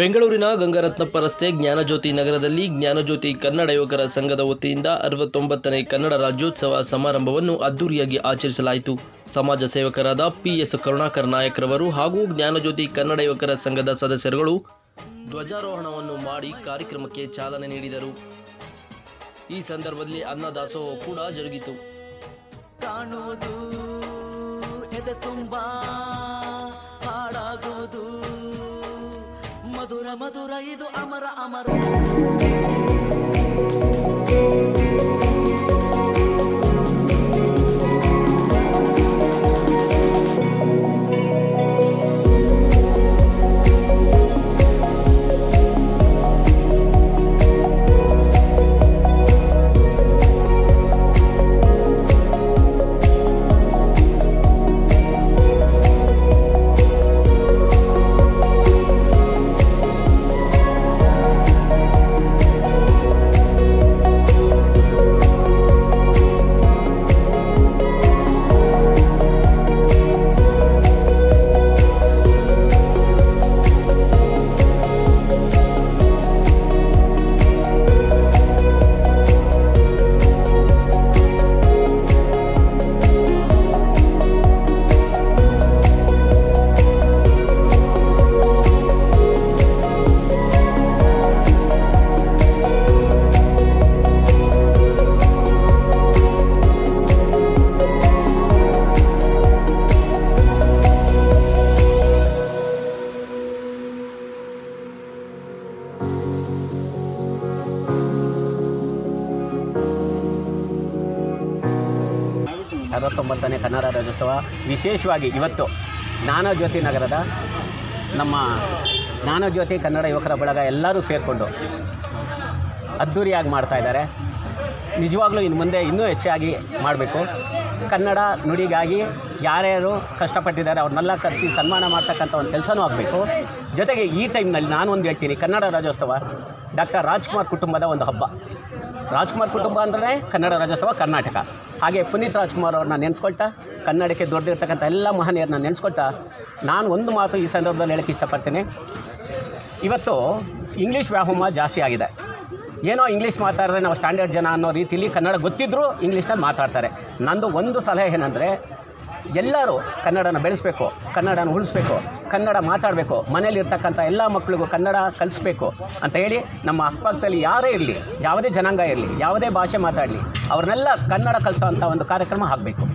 ಬೆಂಗಳೂರಿನ ಗಂಗರತ್ನಪ್ಪ ರಸ್ತೆ ಜ್ಞಾನಜ್ಯೋತಿ ನಗರದಲ್ಲಿ ಜ್ಞಾನಜ್ಯೋತಿ ಕನ್ನಡ ಯುವಕರ ಸಂಘದ ವತಿಯಿಂದ ಅರವತ್ತೊಂಬತ್ತನೇ ಕನ್ನಡ ರಾಜ್ಯೋತ್ಸವ ಸಮಾರಂಭವನ್ನು ಅದ್ದೂರಿಯಾಗಿ ಆಚರಿಸಲಾಯಿತು. ಸಮಾಜ ಸೇವಕರಾದ ಪಿಎಸ್ ಕರುಣಾಕರ್ ನಾಯಕರವರು ಹಾಗೂ ಜ್ಞಾನಜ್ಯೋತಿ ಕನ್ನಡ ಯುವಕರ ಸಂಘದ ಸದಸ್ಯರುಗಳು ಧ್ವಜಾರೋಹಣವನ್ನು ಮಾಡಿ ಕಾರ್ಯಕ್ರಮಕ್ಕೆ ಚಾಲನೆ ನೀಡಿದರು. ಈ ಸಂದರ್ಭದಲ್ಲಿ ಅನ್ನದಾಸೋಹ ಕೂಡ ಜರುಗಿತು. ಕಾಣುವುದು ತುಂಬ ಮಧುರ ಮಧುರ ಇದು ಅಮರ ಅಮರ ಅರವತ್ತೊಂಬತ್ತನೇ ಕನ್ನಡ ರಾಜ್ಯೋತ್ಸವ ವಿಶೇಷವಾಗಿ ಇವತ್ತು ಜ್ಞಾನಜ್ಯೋತಿ ನಗರದ ನಮ್ಮ ಜ್ಞಾನಜ್ಯೋತಿ ಕನ್ನಡ ಯುವಕರ ಬಳಗ ಎಲ್ಲರೂ ಸೇರಿಕೊಂಡು ಅದ್ಧೂರಿಯಾಗಿ ಮಾಡ್ತಾ ಇದ್ದಾರೆ. ನಿಜವಾಗ್ಲೂ ಇನ್ನು ಮುಂದೆ ಇನ್ನೂ ಹೆಚ್ಚಾಗಿ ಮಾಡಬೇಕು. ಕನ್ನಡ ನುಡಿಗಾಗಿ ಯಾರ್ಯಾರು ಕಷ್ಟಪಟ್ಟಿದ್ದಾರೆ ಅವ್ರನ್ನೆಲ್ಲ ಕರೆಸಿ ಸನ್ಮಾನ ಮಾಡ್ತಕ್ಕಂಥ ಒಂದು ಕೆಲಸನೂ ಆಗಬೇಕು. ಜೊತೆಗೆ ಈ ಟೈಮ್ನಲ್ಲಿ ನಾನು ಒಂದು ಹೇಳ್ತೀನಿ, ಕನ್ನಡ ರಾಜ್ಯೋತ್ಸವ ಡಾಕ್ಟರ್ ರಾಜ್ಕುಮಾರ್ ಕುಟುಂಬದ ಒಂದು ಹಬ್ಬ. ರಾಜ್ಕುಮಾರ್ ಕುಟುಂಬ ಅಂದರೆ ಕನ್ನಡ ರಾಜ್ಯೋತ್ಸವ ಕರ್ನಾಟಕ. ಹಾಗೆ ಪುನೀತ್ ರಾಜ್ಕುಮಾರ್ ಅವ್ರನ್ನ ನೆನೆಸ್ಕೊಳ್ತಾ, ಕನ್ನಡಕ್ಕೆ ದೊಡ್ಡದಿರ್ತಕ್ಕಂಥ ಎಲ್ಲ ಮಹನೀಯರನ್ನ ನೆನೆಸ್ಕೊಳ್ತಾ, ನಾನು ಒಂದು ಮಾತು ಈ ಸಂದರ್ಭದಲ್ಲಿ ಹೇಳೋಕ್ಕೆ ಇಷ್ಟಪಡ್ತೀನಿ. ಇವತ್ತು ಇಂಗ್ಲೀಷ್ ವ್ಯಾಮೋಹ ಜಾಸ್ತಿ ಆಗಿದೆ. ಏನೋ ಇಂಗ್ಲೀಷ್ ಮಾತಾಡಿದ್ರೆ ನಾವು ಸ್ಟ್ಯಾಂಡರ್ಡ್ ಜನ ಅನ್ನೋ ರೀತಿಯಲ್ಲಿ ಕನ್ನಡ ಗೊತ್ತಿದ್ದರೂ ಇಂಗ್ಲೀಷ್ನಲ್ಲಿ ಮಾತಾಡ್ತಾರೆ. ನಂದು ಒಂದು ಸಲಹೆ ಏನಂದರೆ ಎಲ್ಲರೂ ಕನ್ನಡನ ಬೆಳೆಸಬೇಕು, ಕನ್ನಡನ ಉಳಿಸ್ಬೇಕು, ಕನ್ನಡ ಮಾತಾಡಬೇಕು ಮನೇಲಿರ್ತಕ್ಕಂಥ ಎಲ್ಲ ಮಕ್ಕಳಿಗೂ ಕನ್ನಡ ಕಲಿಸ್ಬೇಕು ಅಂತ ಹೇಳಿ ನಮ್ಮ ಅಕ್ಕಪಕ್ಕದಲ್ಲಿ ಯಾರೇ ಇರಲಿ, ಯಾವುದೇ ಜನಾಂಗ ಇರಲಿ, ಯಾವುದೇ ಭಾಷೆ ಮಾತಾಡಲಿ, ಅವ್ರನ್ನೆಲ್ಲ ಕನ್ನಡ ಕಲಿಸೋವಂಥ ಒಂದು ಕಾರ್ಯಕ್ರಮ ಆಗಬೇಕು.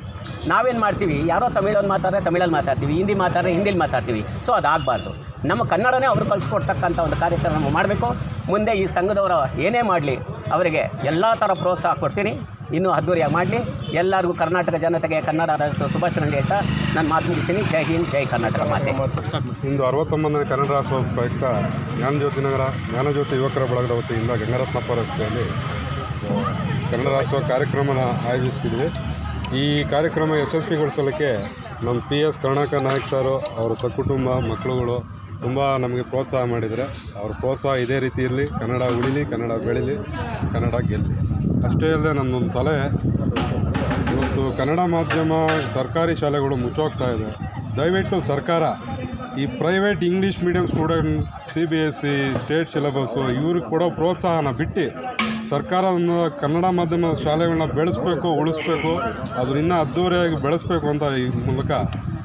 ನಾವೇನು ಮಾಡ್ತೀವಿ, ಯಾರೋ ತಮಿಳಲ್ಲಿ ಮಾತಾಡಿದ್ರೆ ತಮಿಳಲ್ಲಿ ಮಾತಾಡ್ತೀವಿ, ಹಿಂದಿ ಮಾತಾಡಿದ್ರೆ ಹಿಂದಿಲಿ ಮಾತಾಡ್ತೀವಿ, ಸೊ ಅದಾಗಬಾರ್ದು. ನಮ್ಮ ಕನ್ನಡನೇ ಅವರು ಕಲಿಸ್ಕೊಡ್ತಕ್ಕಂಥ ಒಂದು ಕಾರ್ಯಕ್ರಮ ಮಾಡಬೇಕು. ಮುಂದೆ ಈ ಸಂಘದವರು ಏನೇ ಮಾಡಲಿ, ಅವರಿಗೆ ಎಲ್ಲ ಥರ ಪ್ರೋತ್ಸಾಹ ಕೊಡ್ತೀನಿ. ಇನ್ನೂ ಅದ್ದೂರಿಯಾಗಿ ಮಾಡಲಿ. ಎಲ್ಲರಿಗೂ ಕರ್ನಾಟಕ ಜನತೆಗೆ ಕನ್ನಡ ರಾಜ್ಯೋತ್ಸವ ಶುಭಾಶಯಗಳು ಹೇಳ್ತಾ ನಾನು ಮಾತು ಮುಗಿಸ್ತೀನಿ. ಜೈ ಹಿಂದ್ ಜೈ ಕರ್ನಾಟಕ ಮಾತೆ. ಇಂದು ಅರವತ್ತೊಂಬತ್ತನೇ ಕನ್ನಡ ರಾಜ್ಯೋತ್ಸವ ಪ್ರಯುಕ್ತ ಜ್ಞಾನಜ್ಯೋತಿ ನಗರ ಜ್ಞಾನಜ್ಯೋತಿ ಯುವಕರ ಬಳಗದ ವತಿಯಿಂದ ಗಂಗರತ್ನಪ್ಪ ರಸ್ತೆಯಲ್ಲಿ ಕನ್ನಡ ರಾಜ್ಯೋತ್ಸವ ಕಾರ್ಯಕ್ರಮನ ಆಯೋಜಿಸ್ತಿದ್ವಿ ಈ ಕಾರ್ಯಕ್ರಮ ಯಶಸ್ವಿಗೊಳಿಸಲಿಕ್ಕೆ ನಮ್ಮ ಪಿ ಎಸ್ ಕರುಣಾಕರ್ ನಾಯಕ್ ಸಾರು ಅವರ ಸಕುಟುಂಬ ಮಕ್ಕಳುಗಳು ತುಂಬ ನಮಗೆ ಪ್ರೋತ್ಸಾಹ ಮಾಡಿದರೆ ಅವ್ರ ಪ್ರೋತ್ಸಾಹ ಇದೇ ರೀತಿ ಇರಲಿ. ಕನ್ನಡ ಉಳಿಲಿ ಕನ್ನಡ ಬೆಳೀಲಿ ಕನ್ನಡ ಗೆಲ್ಲಿ. ಅಷ್ಟೇ ಅಲ್ಲದೆ ನನ್ನೊಂದು ಸಲಹೆ, ಇವತ್ತು ಕನ್ನಡ ಮಾಧ್ಯಮ ಸರ್ಕಾರಿ ಶಾಲೆಗಳು ಮುಚ್ಚೋಗ್ತಾ ಇದೆ. ದಯವಿಟ್ಟು ಸರ್ಕಾರ, ಈ private English medium student C B S C state syllabus ಇವ್ರಿಗೆ ಕೊಡೋ ಪ್ರೋತ್ಸಾಹನ ಬಿಟ್ಟು ಸರ್ಕಾರವನ್ನು ಕನ್ನಡ ಮಾಧ್ಯಮ ಶಾಲೆಗಳನ್ನ ಬೆಳೆಸಬೇಕು ಉಳಿಸ್ಬೇಕು ಅದನ್ನ ಇನ್ನೂ ಅದ್ದೂರಿಯಾಗಿ ಬೆಳೆಸ್ಬೇಕು ಅಂತ ಈ ಮೂಲಕ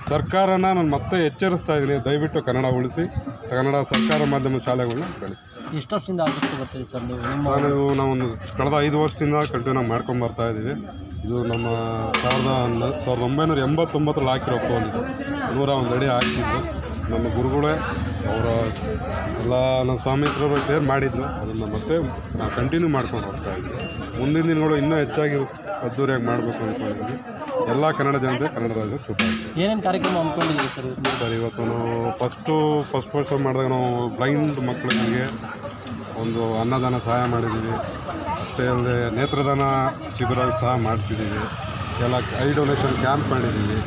ಸರ್ಕಾರನ ನಾನು ಮತ್ತೆ ಎಚ್ಚರಿಸ್ತಾ ಇದ್ದೀನಿ. ದಯವಿಟ್ಟು ಕನ್ನಡ ಉಳಿಸಿ ಕನ್ನಡ ಸರ್ಕಾರ ಮಾಧ್ಯಮ ಶಾಲೆಗಳನ್ನ ಬೆಳೆಸಿ. ಎಷ್ಟು ವರ್ಷದಿಂದ ಸರ್ ನೀವು? ನಾವೊಂದು ಕಳೆದ ಐದು ವರ್ಷದಿಂದ ಕಂಟಿನ್ಯೂ ಮಾಡ್ಕೊಂಡು ಬರ್ತಾ ಇದ್ದೀವಿ. ಇದು ನಮ್ಮ ಸಾವಿರದ ಸಾವಿರದ ಒಂಬೈನೂರ ಎಂಬತ್ತೊಂಬತ್ತರಲ್ಲಿ ಹಾಕಿರೋ ಫೋನ್ ಇದು. ನೂರ ಒಂದು ಅಡಿ ಹಾಕಿದ್ದು. ನಮ್ಮ ಗುರುಗಳೇ ಅವರ ಎಲ್ಲ ನಮ್ಮ ಸ್ವಾಮಿತ್ರರು ಶೇರ್ ಮಾಡಿದ್ರು. ಅದನ್ನು ಮತ್ತೆ ನಾವು ಕಂಟಿನ್ಯೂ ಮಾಡ್ಕೊಂಡು ಹೋಗ್ತಾ ಇದ್ವಿ. ಮುಂದಿನ ದಿನಗಳು ಇನ್ನೂ ಹೆಚ್ಚಾಗಿ ಅದ್ದೂರಿಯಾಗಿ ಮಾಡಬೇಕು ಅಂದ್ಕೊಂಡಿದ್ವಿ ಎಲ್ಲ ಕನ್ನಡ ಜನತೆ ಕನ್ನಡ ರಾಜ್ಯ ಏನೇನು ಕಾರ್ಯಕ್ರಮ ಅಂದ್ಕೊಂಡಿದ್ವಿ ಸರ್? ಸರ್ ಇವತ್ತು ನಾವು ಫಸ್ಟು ಫಸ್ಟ್ ವರ್ಷ ಮಾಡಿದಾಗ ನಾವು ಬ್ಲೈಂಡ್ ಮಕ್ಕಳಿಗೆ ಒಂದು ಅನ್ನದಾನ ಸಹಾಯ ಮಾಡಿದ್ದೀವಿ. ಅಷ್ಟೇ ಅಲ್ಲದೆ ನೇತ್ರದಾನ ಶಿಬಿರ ಸಹ ಮಾಡಿಸಿದ್ದೀವಿ. ಎಲ್ಲ ಐ ಡೊನೇಷನ್ ಕ್ಯಾಂಪ್ ಮಾಡಿದ್ದೀವಿ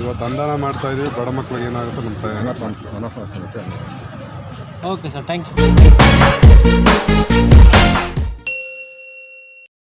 ಇವತ್ತು ಅನುದಾನ ಮಾಡ್ತಾ ಇದ್ದೀವಿ ಬಡ ಮಕ್ಳಿಗೆ ಏನಾಗುತ್ತೆ ನಮ್ಮ ಸಹಾಯ ಓಕೆ ಸರ್ ಥ್ಯಾಂಕ್ ಯು